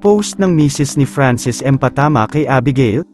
Post ng misis ni Francis M. Patama kay Abigail?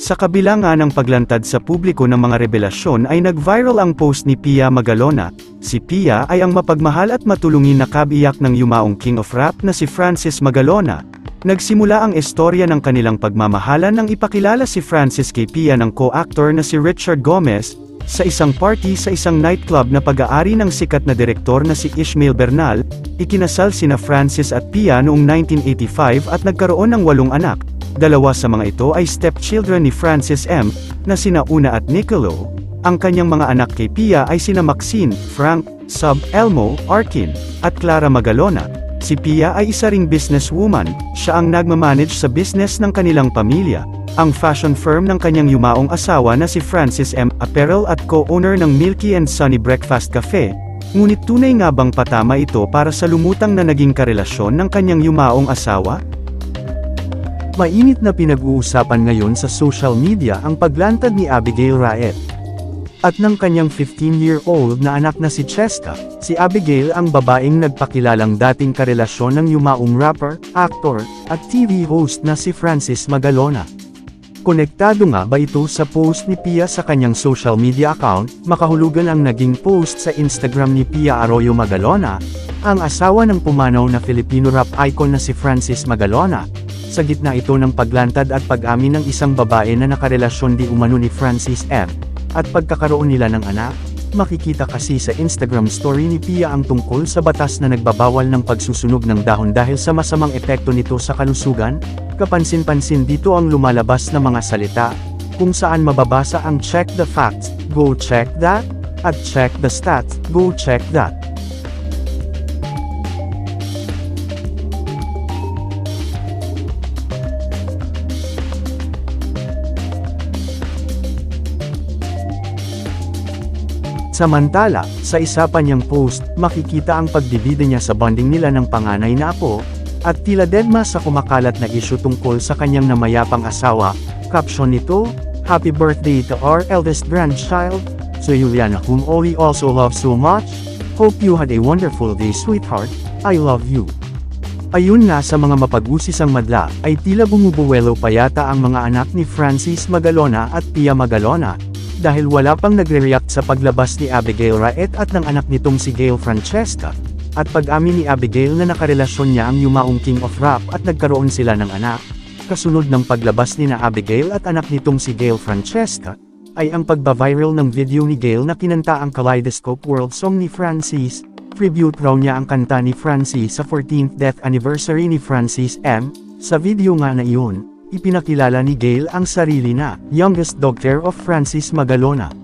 Sa kabila nga ng paglantad sa publiko ng mga revelasyon ay nag-viral ang post ni Pia Magalona. Si Pia ay ang mapagmahal at matulungin na kabiyak ng yumaong King of Rap na si Francis Magalona. Nagsimula ang istorya ng kanilang pagmamahalan nang ipakilala si Francis kay Pia ng co-actor na si Richard Gomez, sa isang party sa isang nightclub na pag-aari ng sikat na direktor na si Ishmael Bernal, ikinasal sina Francis at Pia noong 1985 at nagkaroon ng walong anak. Dalawa sa mga ito ay stepchildren ni Francis M, na sina Una at Nicolo. Ang kanyang mga anak kay Pia ay sina Maxine, Frank, Sub, Elmo, Arkin, at Clara Magalona. Si Pia ay isa ring businesswoman, siya ang nagmamanage sa business ng kanilang pamilya. Ang fashion firm ng kanyang yumaong asawa na si Francis M. Apparel at co-owner ng Milky and Sunny Breakfast Cafe, ngunit tunay nga bang patama ito para sa lumutang na naging karelasyon ng kanyang yumaong asawa? Mainit na pinag-uusapan ngayon sa social media ang paglantad ni Abigail Raet. At ng kanyang 15-year-old na anak na si Cheska, si Abigail ang babaeng nagpakilalang dating karelasyon ng yumaong rapper, actor, at TV host na si Francis Magalona. Konektado nga ba ito sa post ni Pia sa kanyang social media account, makahulugan ang naging post sa Instagram ni Pia Arroyo Magalona, ang asawa ng pumanaw na Filipino rap icon na si Francis Magalona, sa gitna ito ng paglantad at pag-amin ng isang babae na nakarelasyon di umano ni Francis M. At pagkakaroon nila ng anak, makikita kasi sa Instagram story ni Pia ang tungkol sa batas na nagbabawal ng pagsusunog ng dahon dahil sa masamang epekto nito sa kalusugan, kapansin-pansin dito ang lumalabas na mga salita, kung saan mababasa ang check the facts, go check that, at check the stats, go check that. Samantala, sa isa pa niyang post, makikita ang pagdibida niya sa bonding nila ng panganay na apo, at tila dedma sa kumakalat na isyu tungkol sa kanyang namayapang asawa, caption nito, Happy birthday to our eldest grandchild, so Juliana whom we also love so much, hope you had a wonderful day sweetheart, I love you. Ayun nga sa mga mapag-usisang madla, ay tila bumubuwelo pa yata ang mga anak ni Francis Magalona at Pia Magalona, dahil wala pang nagre-react sa paglabas ni Abigail Raet at ng anak nitong si Gail Francesca, at pag-amin ni Abigail na nakarelasyon niya ang yumaong King of Rap at nagkaroon sila ng anak, kasunod ng paglabas ni na Abigail at anak nitong si Gail Francesca, ay ang pagba-viral ng video ni Gail na kinanta ang Kaleidoscope World Song ni Francis, tribute raw niya ang kanta ni Francis sa 14th death anniversary ni Francis M. Sa video nga na iyon, ipinakilala ni Gail ang sarili na youngest daughter of Francis Magalona.